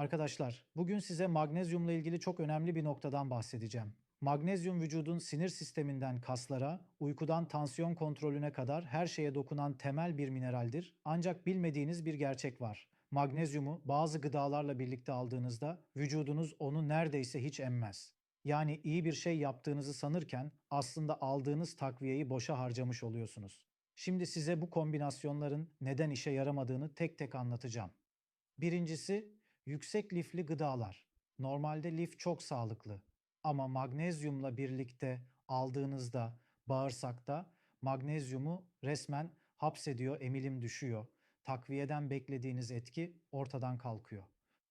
Arkadaşlar, bugün size magnezyumla ilgili çok önemli bir noktadan bahsedeceğim. Magnezyum vücudun sinir sisteminden kaslara, uykudan tansiyon kontrolüne kadar her şeye dokunan temel bir mineraldir. Ancak bilmediğiniz bir gerçek var. Magnezyumu bazı gıdalarla birlikte aldığınızda vücudunuz onu neredeyse hiç emmez. Yani iyi bir şey yaptığınızı sanırken aslında aldığınız takviyeyi boşa harcamış oluyorsunuz. Şimdi size bu kombinasyonların neden işe yaramadığını tek tek anlatacağım. Birincisi yüksek lifli gıdalar. Normalde lif çok sağlıklı ama magnezyumla birlikte aldığınızda bağırsakta magnezyumu resmen hapsediyor, emilim düşüyor. Takviyeden beklediğiniz etki ortadan kalkıyor.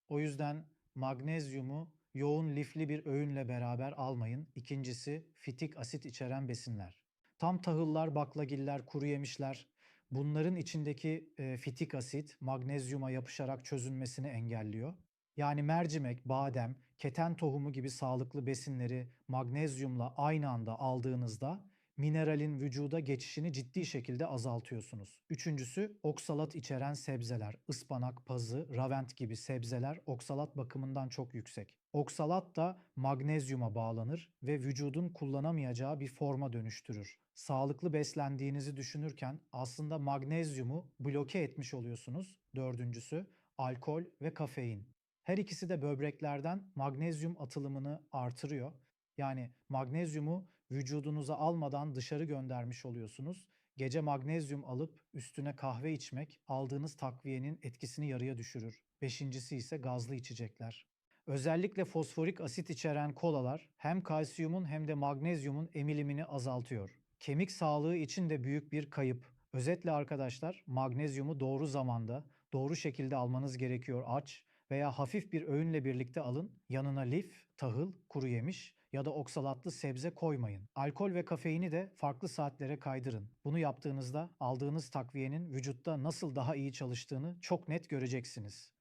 O yüzden magnezyumu yoğun lifli bir öğünle beraber almayın. İkincisi fitik asit içeren besinler. Tam tahıllar, baklagiller, kuru yemişler bunların içindeki e, fitik asit magnezyuma yapışarak çözünmesini engelliyor. Yani mercimek, badem, keten tohumu gibi sağlıklı besinleri magnezyumla aynı anda aldığınızda mineralin vücuda geçişini ciddi şekilde azaltıyorsunuz. Üçüncüsü oksalat içeren sebzeler, ıspanak, pazı, ravent gibi sebzeler oksalat bakımından çok yüksek. Oksalat da magnezyuma bağlanır ve vücudun kullanamayacağı bir forma dönüştürür. Sağlıklı beslendiğinizi düşünürken aslında magnezyumu bloke etmiş oluyorsunuz. Dördüncüsü alkol ve kafein. Her ikisi de böbreklerden magnezyum atılımını artırıyor. Yani magnezyumu vücudunuza almadan dışarı göndermiş oluyorsunuz. Gece magnezyum alıp üstüne kahve içmek aldığınız takviyenin etkisini yarıya düşürür. Beşincisi ise gazlı içecekler. Özellikle fosforik asit içeren kolalar hem kalsiyumun hem de magnezyumun emilimini azaltıyor. Kemik sağlığı için de büyük bir kayıp. Özetle arkadaşlar magnezyumu doğru zamanda, doğru şekilde almanız gerekiyor aç veya hafif bir öğünle birlikte alın. Yanına lif, tahıl, kuru yemiş ya da oksalatlı sebze koymayın. Alkol ve kafeini de farklı saatlere kaydırın. Bunu yaptığınızda aldığınız takviyenin vücutta nasıl daha iyi çalıştığını çok net göreceksiniz.